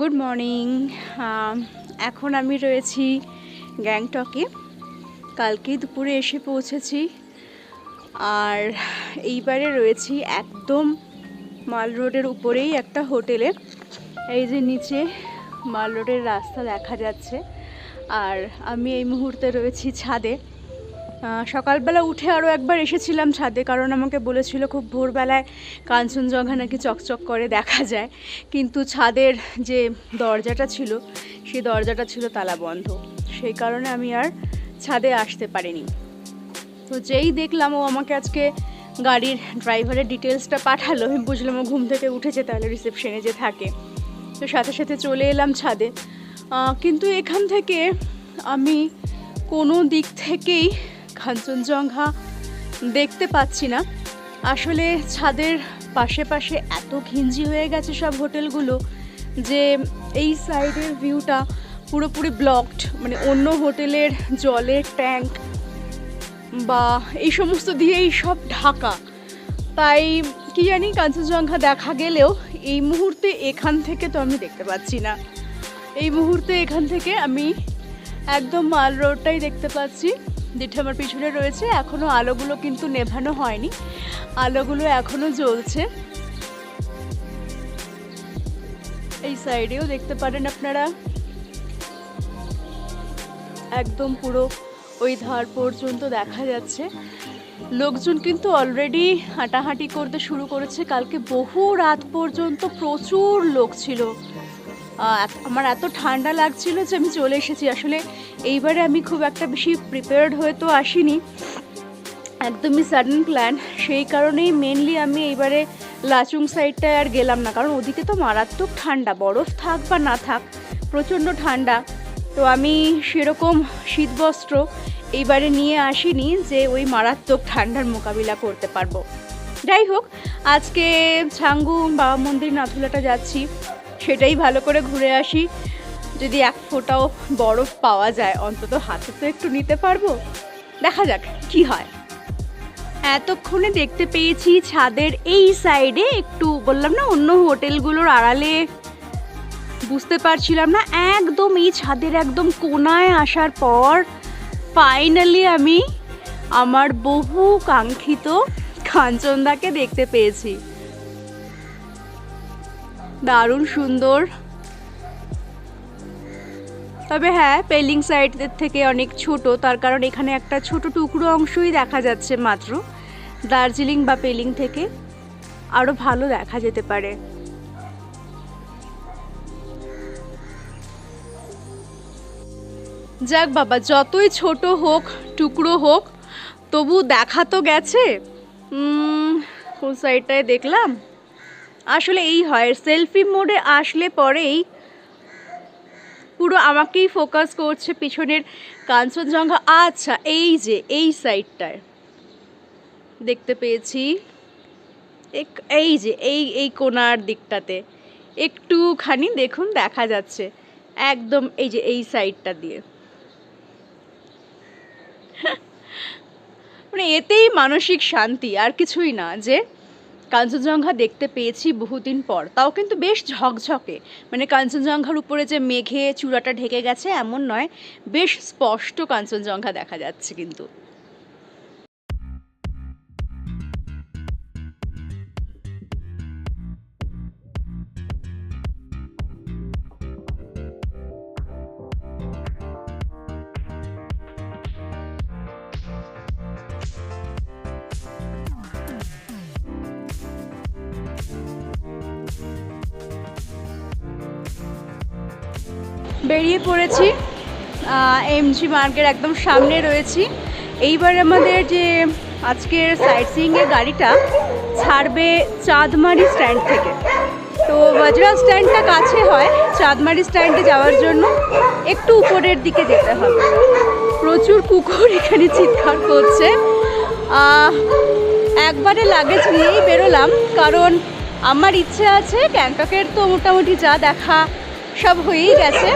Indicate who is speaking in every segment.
Speaker 1: Good morning এখন আমি রয়েছি গ্যাংটকে। কালকেই দুপুরে এসে পৌঁছেছি। আর এইবারে রয়েছি একদম মাল রোডের উপরেই একটা হোটেলে। এই যে নিচে মাল রোডের রাস্তা দেখা যাচ্ছে। আর আমি এই মুহূর্তে রয়েছি ছাদে। সকালবেলা উঠে আরও একবার এসেছিলাম ছাদে, কারণ আমাকে বলেছিল খুব ভোরবেলায় কাঞ্চনজঙ্ঘা নাকি চকচক করে দেখা যায়। কিন্তু ছাদের যে দরজাটা ছিল, সেই দরজাটা ছিল তালা বন্ধ। সেই কারণে আমি আর ছাদে আসতে পারিনি। তো যেই দেখলাম ও আমাকে আজকে গাড়ির ড্রাইভারের ডিটেলসটা পাঠালো, আমি বুঝলাম ও ঘুম থেকে উঠেছে, তাহলে রিসেপশনে যে থাকে। তো সাথে সাথে চলে এলাম ছাদে। কিন্তু এখান থেকে আমি কোনো দিক থেকেই কাঞ্চনজঙ্ঘা দেখতে পাচ্ছি না। আসলে ছাদের পাশে পাশে এত ঘিঞ্জি হয়ে গেছে সব হোটেলগুলো যে এই সাইডের ভিউটা পুরোপুরি ব্লকড মানে অন্য হোটেলের জলের ট্যাঙ্ক বা এই সমস্ত দিয়েই সব ঢাকা। তাই কি জানি কাঞ্চনজঙ্ঘা দেখা গেলেও এই মুহূর্তে এখান থেকে তো আমি দেখতে পাচ্ছি না। এই মুহূর্তে এখান থেকে আমি একদম মাল রোডটাই দেখতে পাচ্ছি। যেটা আমার পিছনে রয়েছে এখনও আলোগুলো কিন্তু নেভানো হয়নি। আলোগুলো এখনও জ্বলছে। এই সাইডেও দেখতে পারেন আপনারা। একদম পুরো ওই ধার পর্যন্ত দেখা যাচ্ছে। লোকজন কিন্তু অলরেডি হাঁটাহাঁটি করতে শুরু করেছে। কালকে বহু রাত পর্যন্ত প্রচুর লোক ছিল। আমার এত ঠান্ডা লাগছিল যে আমি চলে এসেছি। আসলে এইবারে আমি খুব একটা বেশি প্রিপেয়ার্ড হয়ে তো আসিনি। একদমই সাডেন প্ল্যান সেই কারণেই মেনলি আমি এইবারে লাচুং সাইডটায় আর গেলাম না। কারণ ওদিকে তো মারাত্মক ঠান্ডা। বরফ থাক বা না থাক, প্রচণ্ড ঠান্ডা। তো আমি সেরকম শীতবস্ত্র এইবারে নিয়ে আসিনি যে ওই মারাত্মক ঠান্ডার মোকাবিলা করতে পারব। যাই হোক, আজকে ছাঙ্গু বাবা মন্দির নাথুলাটা যাচ্ছি। সেটাই ভালো করে ঘুরে আসি। যদি এক ফোঁটাও বরফ পাওয়া যায়, অন্তত হাতে তো একটু নিতে পারব। দেখা যাক কি হয়। এতক্ষণে দেখতে পেয়েছি ছাদের এই সাইডে একটু বললাম না, অন্য হোটেলগুলোর আড়ালে। বুঝতে পারছিলাম না, একদম এই ছাদের একদম কোনায় আসার পর ফাইনালি আমি আমার বহু কাঙ্ক্ষিত কাঞ্চনদাকে দেখতে পেয়েছি। দারুণ সুন্দর। তবে হ্যাঁ পেলিং সাইডের থেকে অনেক ছোট, তার কারণ এখানে একটা ছোট টুকরো অংশই দেখা যাচ্ছে মাত্র, দার্জিলিং বা পেলিং থেকে। আরও ভালো দেখা যেতে পারে। যাক বাবা, যতই ছোট হোক, টুকরো হোক, তবু দেখা তো গেছে। কোন সাইডটায় দেখলাম? আসলে এই হয় সেলফি মোডে আসলে পরেই পুরো আমাকেই ফোকাস করছে পিছনের কাঞ্চনজঙ্ঘা। আচ্ছা এই যে, এই সাইডটায় দেখতে পেয়েছি। এই যে, এই এই কোনার দিকটাতে। একটুখানি দেখুন, দেখা যাচ্ছে। একদম এই যে, এই সাইডটা দিয়ে। মানে এতেই মানসিক শান্তি, আর কিছুই না যে কাঞ্চনজঙ্ঘা দেখতে পেয়েছি বহুদিন পর। তাও কিন্তু বেশ ঝকঝকে। মানে কাঞ্চনজঙ্ঘার উপরে যে মেঘে চূড়াটা ঢেকে গেছে, এমন নয়, বেশ স্পষ্ট কাঞ্চনজঙ্ঘা দেখা যাচ্ছে কিন্তু। বেরিয়ে পড়েছি এমজি মার্কের একদম সামনে রয়েছি। এইবার আমাদের যে আজকের সাইট সিইংয়ের গাড়িটা ছাড়বে চাঁদমারি স্ট্যান্ড থেকে। তো বজরা স্ট্যান্ডটা কাছে হয়, চাঁদমারি স্ট্যান্ডে যাওয়ার জন্য একটু উপরের দিকে যেতে হবে। প্রচুর কুকুর এখানে চিৎকার করছে। একবারে লাগেজ নিয়েই বেরোলাম, কারণ আমার ইচ্ছে আছে গ্যাংটকের তো মোটামুটি যা দেখা সব হয়েই গেছে।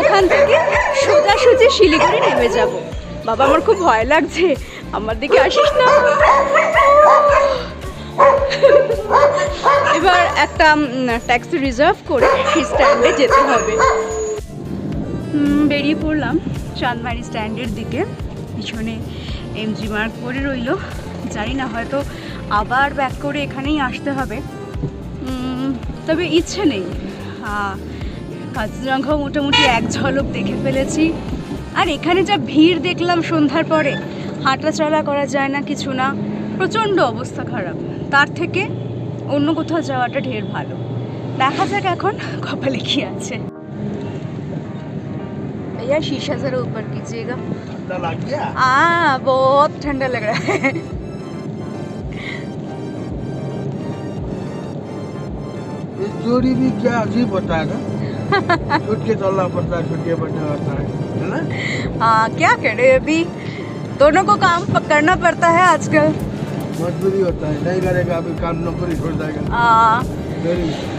Speaker 1: ওখান থেকে সোজাসুজি শিলিগুড়ি নেমে যাব। বাবা, আমার খুব ভয় লাগছে। আমার দিকে আসিস না? এবার একটা ট্যাক্সি রিজার্ভ করে স্ট্যান্ডে যেতে হবে। বেরিয়ে পড়লাম চাঁদমারি স্ট্যান্ডের দিকে। পিছনে এমজি মার্ক করে রইল। জানি না, হয়তো আবার ব্যাক করে এখানেই আসতে হবে। তবে ইচ্ছে নেই। কাজিরাঙ্গাও মোটামুটি এক ঝলক দেখে ফেলেছি আর এখানে যা ভিড় দেখলাম সন্ধ্যার পরে হাঁটা চলা করা যায় না কিছু না প্রচণ্ড অবস্থা খারাপ তার থেকে অন্য কোথাও যাওয়াটা ঢের ভালো দেখা যাক এখন কপালে কি আছে भैया शीशा जरा ऊपर कीजिएगा
Speaker 2: ठंडा लग गया
Speaker 1: आ बहुत ठंडा लग रहा है
Speaker 2: जोड़ी भी क्या अजीब होता है ना? छुट के चलना पड़ता है छुट के बढ़ना होता है है ना?
Speaker 1: हाँ क्या करे? अभी दोनों को काम करना पड़ता है आजकल।
Speaker 2: मजबूरी होता है नहीं करेगा अभी काम नौकरी छोड़ जाएगा।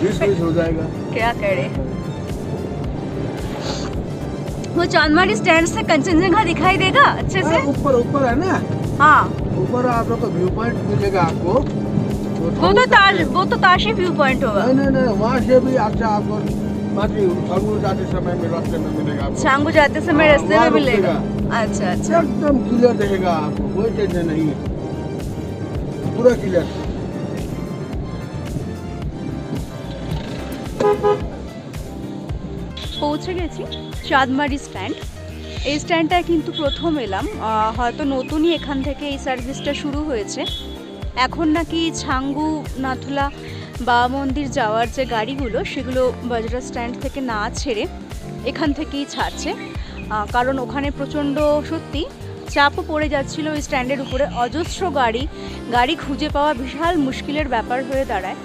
Speaker 2: बीस हो जाएगा।
Speaker 1: क्या करे? वो चांदमारी स्टैंड से कंचनजंगा दिखाई देगा अच्छे से?
Speaker 2: हाँ, ऊपर ऊपर है ना?
Speaker 1: हाँ।
Speaker 2: ऊपर आप लोग का व्यू पॉइंट मिलेगा आपको।
Speaker 1: वो तो ताज वो तो ताशी व्यू पॉइंट होगा
Speaker 2: नहीं नहीं नहीं वहाँ से भी अच्छा आपको बाकी संगूर जाते समय में रास्ते में मिलेगा आपको
Speaker 1: छांगू जाते समय
Speaker 2: हाँ,
Speaker 1: रास्ते में
Speaker 2: वहाँ
Speaker 1: मिलेगा
Speaker 2: रुकेगा।
Speaker 1: अच्छा अच्छा
Speaker 2: एकदम क्लियर रहेगा आपको कोई टेंशन नहीं है पूरा क्लियर
Speaker 1: পৌঁছে গেছি চাঁদমারি স্ট্যান্ড এই স্ট্যান্ডটায় কিন্তু প্রথম এলাম আহ, হয়তো নতুনই এখান থেকে এই সার্ভিসটা শুরু হয়েছে এখন নাকি ছাঙ্গু, নাথুলা বা মন্দির যাওয়ার যে গাড়িগুলো, সেগুলো বাজরা স্ট্যান্ড থেকে না ছেড়ে এখান থেকেই ছাড়ছে। কারণ ওখানে প্রচণ্ড সত্যি চাপও পড়ে যাচ্ছিল ওই স্ট্যান্ডের উপরে। অজস্র গাড়ি গাড়ি খুঁজে পাওয়া বিশাল মুশকিলের ব্যাপার হয়ে দাঁড়ায়।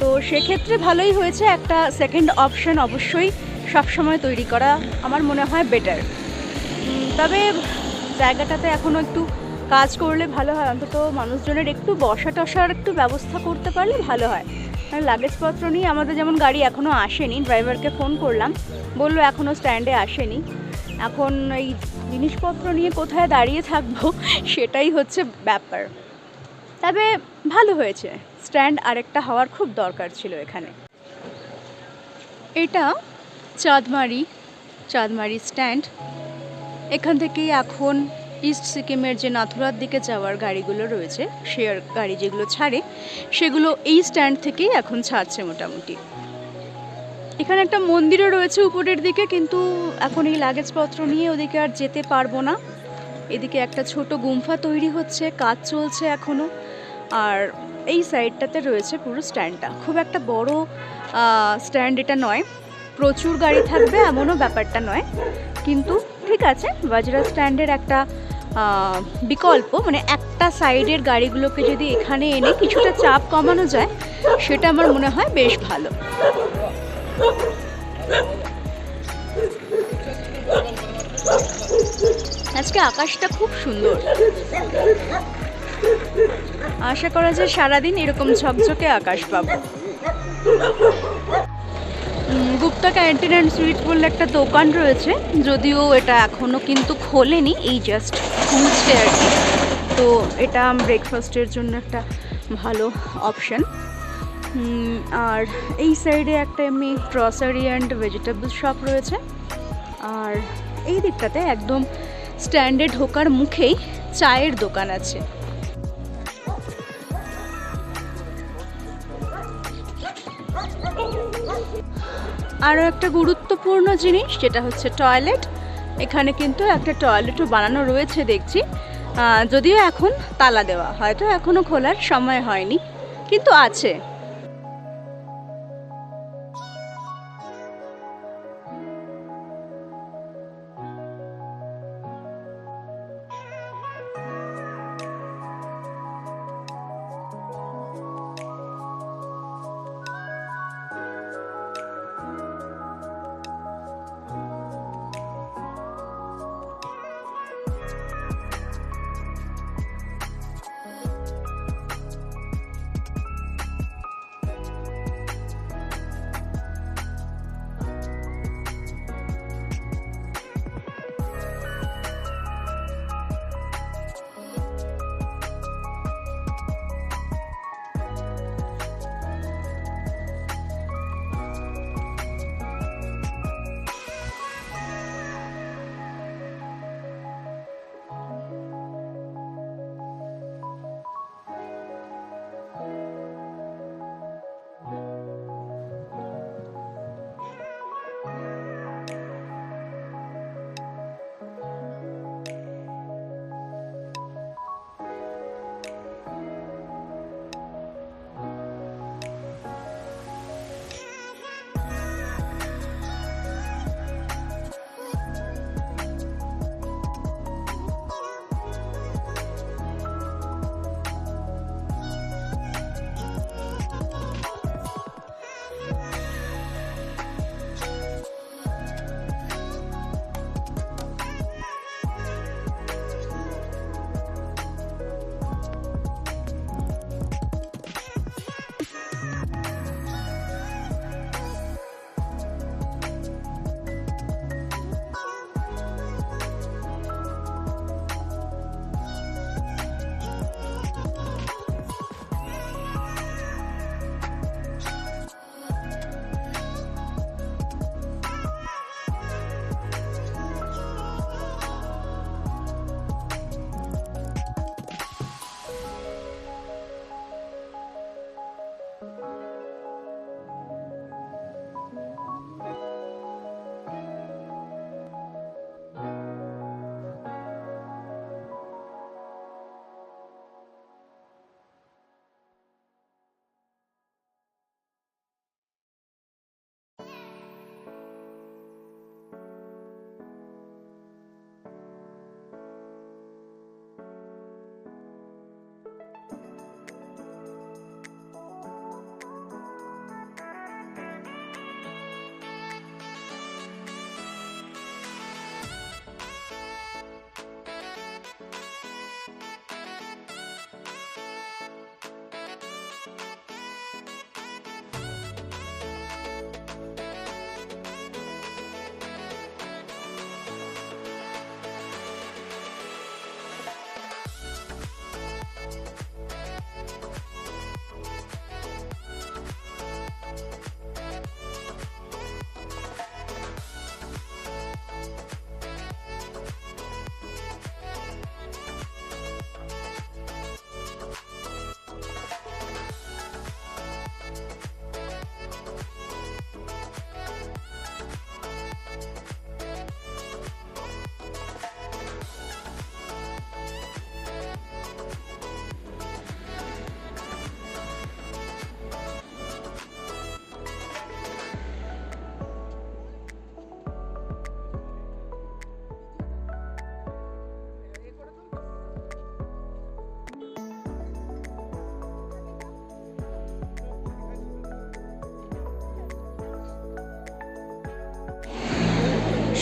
Speaker 1: তো সেক্ষেত্রে ভালোই হয়েছে, একটা সেকেন্ড অপশন অবশ্যই সবসময় তৈরি করা। আমার মনে হয় বেটার তবে জায়গাটাতে এখনও একটু কাজ করলে ভালো হয়, অন্তত মানুষজনের একটু বসা টসার একটু ব্যবস্থা করতে পারলে ভালো হয়। কারণ লাগেজপত্র নিয়ে আমাদের যেমন গাড়ি এখনও আসেনি, ড্রাইভারকে ফোন করলাম, বলল এখনও স্ট্যান্ডে আসেনি। এখন এই জিনিসপত্র নিয়ে কোথায় দাঁড়িয়ে থাকব, সেটাই হচ্ছে ব্যাপার। তবে ভালো হয়েছে স্ট্যান্ড আরেকটা হওয়ার খুব দরকার ছিল এখানে। এটা চাঁদমারি চাঁদমারি স্ট্যান্ড এখান থেকেই এখন ইস্ট সিকিমের যে নাথুরার দিকে যাওয়ার গাড়িগুলো রয়েছে শেয়ার গাড়ি যেগুলো ছাড়ে, সেগুলো এই স্ট্যান্ড থেকেই এখন ছাড়ছে মোটামুটি। এখানে একটা মন্দিরও রয়েছে উপরের দিকে, কিন্তু এখন এই লাগেজপত্র নিয়ে ওদিকে আর যেতে পারব না। এদিকে একটা ছোট গুম্ফা তৈরি হচ্ছে, কাজ চলছে এখনও আর এই সাইডটাতে রয়েছে পুরো স্ট্যান্ডটা। খুব একটা বড় স্ট্যান্ড এটা নয়, প্রচুর গাড়ি থাকবে এমনও ব্যাপারটা নয়, কিন্তু ঠিক আছে, বাজরা স্ট্যান্ডের একটা বিকল্প মানে একটা সাইডের গাড়িগুলোকে যদি এখানে এনে কিছুটা চাপ কমানো যায়, সেটা আমার মনে হয় বেশ ভালো। আজকে আকাশটা খুব সুন্দর। আশা করা যায় সারাদিন এরকম ঝকঝকে আকাশ পাবো। গুপ্তা ক্যান্টিন অ্যান্ড সুইট বলে একটা দোকান রয়েছে, যদিও এটা এখনও কিন্তু খোলেনি, এই জাস্ট খুলছে আর কি। তো এটা ব্রেকফাস্টের জন্য একটা ভালো অপশন আর এই সাইডে একটা এমনি গ্রসারি অ্যান্ড ভেজিটেবল শপ রয়েছে। আর এই দিকটাতে একদম স্ট্যান্ডে ঢোকার মুখেই চায়ের দোকান আছে। আরও একটা গুরুত্বপূর্ণ জিনিস যেটা হচ্ছে টয়লেট এখানে কিন্তু একটা টয়লেটও বানানো রয়েছে, দেখছি। যদিও এখন তালা দেওয়া, হয়তো এখনও খোলার সময় হয়নি, কিন্তু আছে।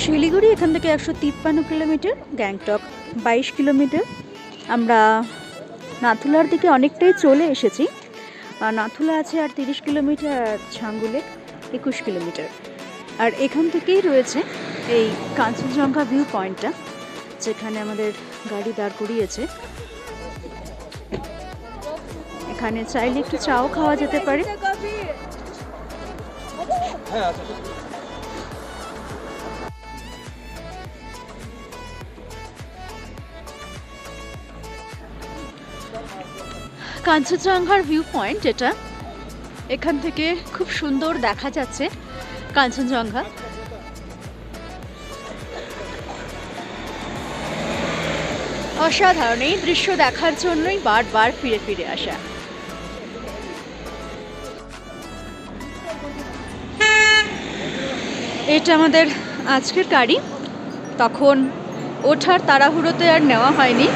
Speaker 1: শিলিগুড়ি, এখান থেকে একশো তিপ্পান্ন কিলোমিটার, গ্যাংটক বাইশ কিলোমিটার। আমরা নাথুলার দিকে অনেকটাই চলে এসেছি। নাথুলা আছে আর তিরিশ কিলোমিটার, আর ছাঙ্গুলে একুশ কিলোমিটার। আর এখান থেকেই রয়েছে এই কাঞ্চনজঙ্ঘা ভিউ পয়েন্টটা যেখানে আমাদের গাড়ি দাঁড় করিয়েছে। এখানে চাইলে একটু চাও খাওয়া যেতে পারে। কাঞ্চনজঙ্ঘার ভিউ পয়েন্ট এটা। এখান থেকে খুব সুন্দর দেখা যাচ্ছে কাঞ্চনজঙ্ঘা। অসাধারণ এই দৃশ্য দেখার জন্যই বারবার ফিরে ফিরে আসা। এটা আমাদের আজকের গাড়ি। তখন ওঠার তাড়াহুড়োতে আর নেওয়া হয়নি।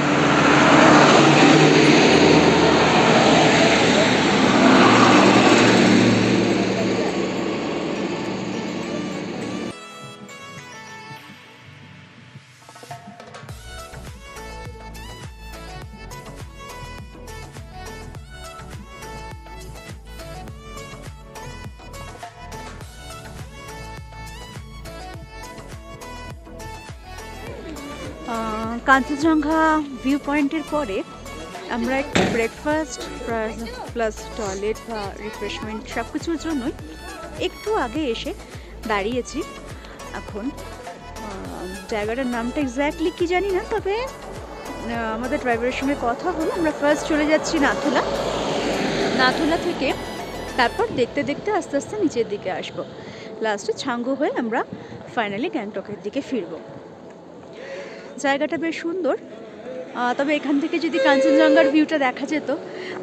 Speaker 1: কাঞ্চনজঙ্ঘা ভিউ পয়েন্টের পরে আমরা একটু ব্রেকফাস্ট প্লাস টয়লেট বা রিফ্রেশমেন্ট সব কিছুর জন্যই একটু আগে এসে দাঁড়িয়েছি। এখন জায়গাটার নামটা এক্স্যাক্টলি কি জানি না, তবে আমাদের ড্রাইভারের সঙ্গে কথা হলো। আমরা ফার্স্ট চলে যাচ্ছি নাথুলা। নাথুলা থেকে তারপর দেখতে দেখতে আস্তে আস্তে নিচের দিকে আসব। লাস্টে ছাঙ্গু হয়ে আমরা ফাইনালি গ্যাংটকের দিকে ফিরবো। জায়গাটা বেশ সুন্দর। তবে এখান থেকে যদি কাঞ্চনজঙ্ঘার ভিউটা দেখা যেত,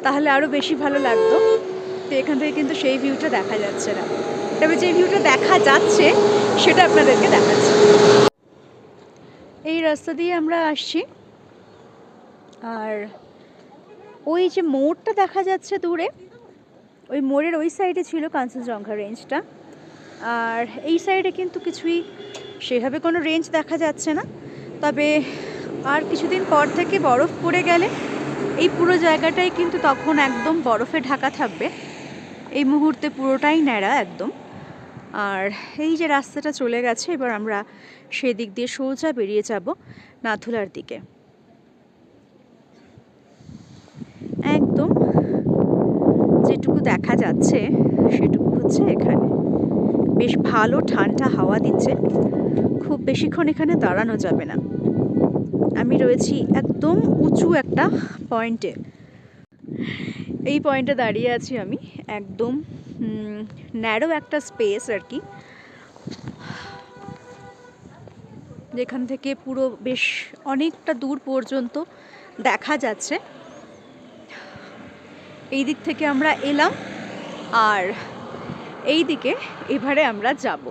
Speaker 1: তাহলে আরও বেশি ভালো লাগতো। তো এখান থেকে কিন্তু সেই ভিউটা দেখা যাচ্ছে না। তবে যে ভিউটা দেখা যাচ্ছে, সেটা আপনাদেরকে দেখাচ্ছি। এই রাস্তা দিয়ে আমরা আসছি। আর ওই যে মোড়টা দেখা যাচ্ছে দূরে, ওই মোড়ের ওই সাইডে ছিল কাঞ্চনজঙ্ঘা রেঞ্জটা আর এই সাইডে কিন্তু কিছুই সেভাবে কোনো রেঞ্জ দেখা যাচ্ছে না। তবে আর কিছুদিন পর থেকে বরফ পড়ে গেলে এই পুরো জায়গাটাই কিন্তু তখন একদম বরফে ঢাকা থাকবে। এই মুহূর্তে পুরোটাই ন্যাড়া একদম। আর এই যে রাস্তাটা চলে গেছে, এবার আমরা সেদিক দিয়ে সোজা বেরিয়ে যাব নাথুলার দিকে। একদম যেটুকু দেখা যাচ্ছে সেটুকু হচ্ছে এখানে। বেশ ভালো ঠান্ডা হাওয়া দিচ্ছে। খুব বেশিক্ষণ এখানে দাঁড়ানো যাবে না। আমি রয়েছি একদম উঁচু একটা পয়েন্টে। এই পয়েন্টে দাঁড়িয়ে আছি আমি একদম ন্যারো একটা স্পেস আর কি। যেখান থেকে পুরো বেশ অনেকটা দূর পর্যন্ত দেখা যাচ্ছে। এই দিক থেকে আমরা এলাম আর এই দিকে এবারে আমরা যাব।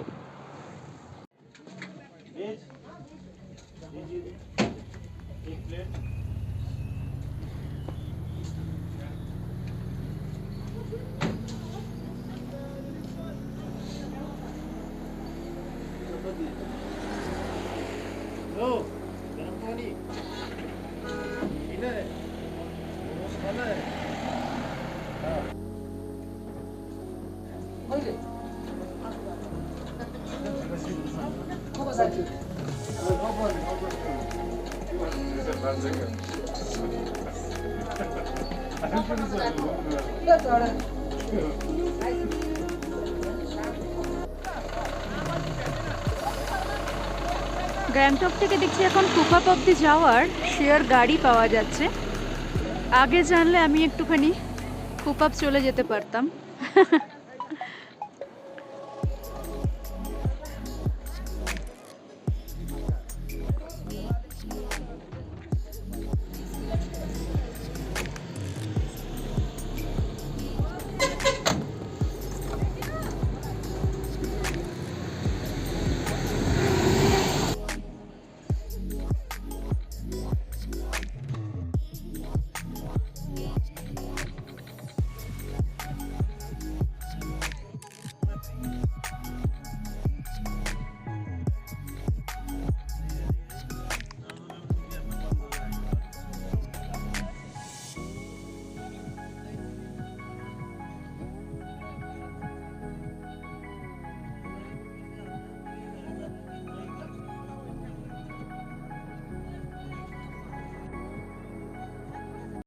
Speaker 1: গ্যাংটক থেকে দেখছি এখন কুফাপ অব্দি যাওয়ার শেয়ার গাড়ি পাওয়া যাচ্ছে। আগে জানলে আমি একটুখানি কুপাপ চলে যেতে পারতাম।